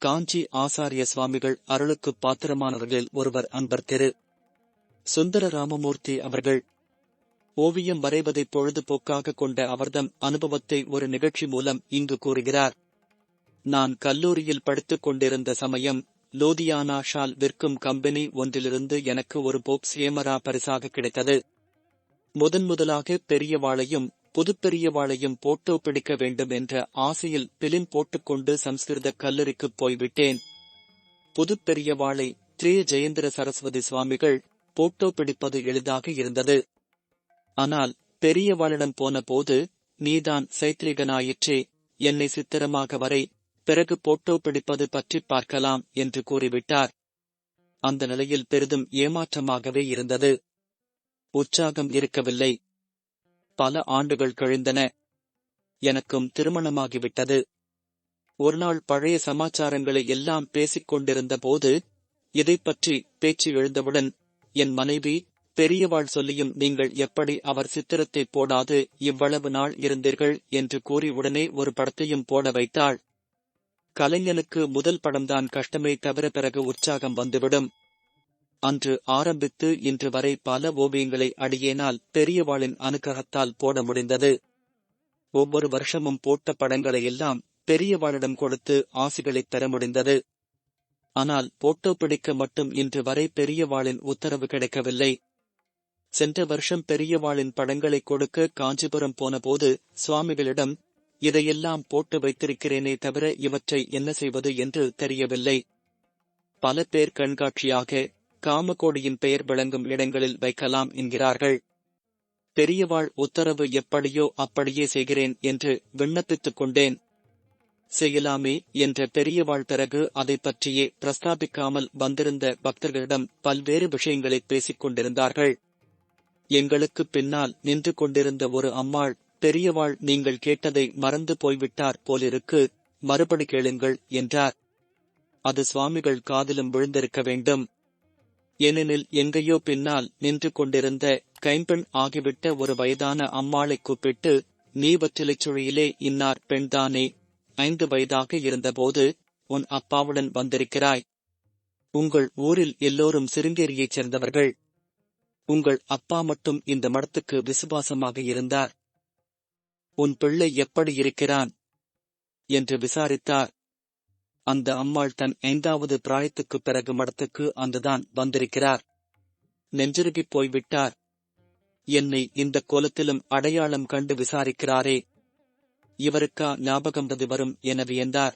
காஞ்சி ஆசாரிய சுவாமிகள் அருளுக்கு பாத்திரமானவர்களில் ஒருவர் அன்பர் திரு. சுந்தர ராமமூர்த்தி அவர்கள். ஓவியம் வரைவதை பொழுதுபோக்காக கொண்ட அவர்தம் அனுபவத்தை ஒரு நிகழ்ச்சி மூலம் இங்கு கூறுகிறார். நான் கல்லூரியில் படித்துக் கொண்டிருந்த சமயம் லோதியானா ஷால் விற்கும் கம்பெனி ஒன்றிலிருந்து எனக்கு ஒரு போப் சேமரா பரிசாக கிடைத்தது. முதன் முதலாக பெரியவாளையும் புதுப்பெரியவாளையும் போட்டோ பிடிக்க வேண்டும் என்ற ஆசையில் பிலிம் போட்டுக்கொண்டு சம்ஸ்கிருத கல்லூரிக்குப் போய்விட்டேன். புதுப்பெரியவாளை வாளை ஜெயேந்திர சரஸ்வதி சுவாமிகள் போட்டோ பிடிப்பது எளிதாக இருந்தது. ஆனால் பெரியவாளிடம் போன போது நீதான் சைத்ரிகனாயிற்றே என்னை சித்திரமாக வரை பிறகு போட்டோ பிடிப்பது பற்றி பார்க்கலாம் என்று கூறிவிட்டார். அந்த நிலையில் பெரிதும் ஏமாற்றமாகவே இருந்தது. உற்சாகம் இருக்கவில்லை. பல ஆண்டுகள் கழிந்தன. எனக்கும் திருமணமாகிவிட்டது. ஒருநாள் பழைய சமாச்சாரங்களை எல்லாம் பேசிக் கொண்டிருந்த போது இதைப் பற்றி பேச்சு எழுந்தவுடன் என் மனைவி பெரியவாள் சொல்லியும் நீங்கள் எப்படி அவர் சித்திரத்தை போடாது இவ்வளவு நாள் இருந்தீர்கள் என்று கூறி உடனே ஒரு படத்தையும் போட வைத்தாள். கலைஞனுக்கு முதல் படம்தான் கஷ்டமே தவிர பிறகு உற்சாகம் வந்துவிடும். அன்று ஆரம்பித்து இன்று வரை பல ஓவியங்களை அடியேனால் பெரியவாளின் அனுகிரகத்தால் போட முடிந்தது. ஒவ்வொரு வருஷமும் போட்ட படங்களை எல்லாம் பெரியவாளிடம் கொடுத்து ஆசிகளைத் பெற முடிந்தது. ஆனால் போட்டோ பிடிக்க மட்டும் இன்று வரை பெரியவாளின் உத்தரவு கிடைக்கவில்லை. சென்ற வருஷம் பெரியவாளின் படங்களை கொடுக்க காஞ்சிபுரம் போனபோது சுவாமிகளிடம் இதையெல்லாம் போட்டு வைத்திருக்கிறேனே தவிர இவற்றை என்ன செய்வது என்று தெரியவில்லை. பல பேர் கண்காட்சியாக காமகோடியின் பெயர் விளங்கும் இடங்களில் வைக்கலாம் என்கிறார்கள். பெரியவாள் உத்தரவு எப்படியோ அப்படியே செய்கிறேன் என்று விண்ணப்பித்துக் கொண்டேன். செய்யலாமே என்ற பெரியவாள் பிறகு அதை பற்றியே பிரஸ்தாபிக்காமல் வந்திருந்த பக்தர்களிடம் பல்வேறு விஷயங்களை பேசிக் கொண்டிருந்தார்கள். எங்களுக்கு பின்னால் நின்று கொண்டிருந்த ஒரு அம்மாள் பெரியவாள் நீங்கள் கேட்டதை மறந்து போய்விட்டார் போலிருக்கு மறுபடி கேளுங்கள் என்றார். அது சுவாமிகள் காதிலும் விழுந்திருக்க வேண்டும். ஏனெனில் எங்கேயோ பின்னால் நின்று கொண்டிருந்த கைம்பெண் ஆகிவிட்ட ஒரு வயதான அம்மாளை கூப்பிட்டு நீ வற்றிலைச் சுழியிலே இன்னார் பெண்தானே? ஐந்து வயதாக இருந்தபோது உன் அப்பாவுடன் வந்திருக்கிறாய். உங்கள் ஊரில் எல்லோரும் சிருங்கேரியைச் சேர்ந்தவர்கள். உங்கள் அப்பா மட்டும் இந்த மடத்துக்கு விசுவாசமாக இருந்தார். உன் பிள்ளை எப்படி இருக்கிறான்? என்று விசாரித்தார். அந்த அம்மாள் தன் ஐந்தாவது பிராயத்துக்குப் பிறகு மடத்துக்கு அந்துதான் வந்திருக்கிறார். நெஞ்சிருகி போய்விட்டார். என்னை இந்த கோலத்திலும் அடையாளம் கண்டு விசாரிக்கிறாரே. இவருக்கா ஞாபகம் வரும் என வியந்தார்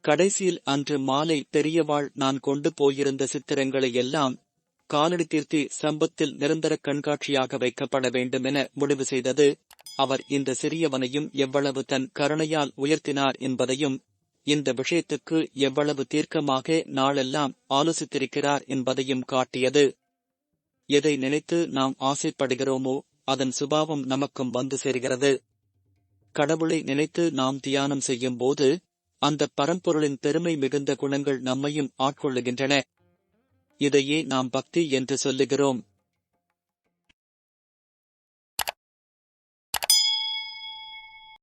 கடைசியில் அன்று மாலை பெரியவாள் நான் கொண்டு போயிருந்த சித்திரங்களை எல்லாம் காலடி தீர்த்தி சம்பத்தில் நிரந்தர கண்காட்சியாக வைக்கப்பட வேண்டும் என முடிவு செய்தது அவர் இந்த சிறியவனையும் எவ்வளவு தன் கருணையால் உயர்த்தினார் என்பதையும் இந்த விஷயத்துக்கு எவ்வளவு தீர்க்கமாக நாளெல்லாம் ஆலோசித்திருக்கிறார் என்பதையும் காட்டியது. எதை நினைத்து நாம் ஆசைப்படுகிறோமோ அதன் சுபாவம் நமக்கும் வந்து சேர்கிறது. கடவுளை நினைத்து நாம் தியானம் செய்யும் போது அந்த பரம்பொருளின் பெருமை மிகுந்த குணங்கள் நம்மையும் ஆட்கொள்ளுகின்றன. இதையே நாம் பக்தி என்று சொல்லுகிறோம்.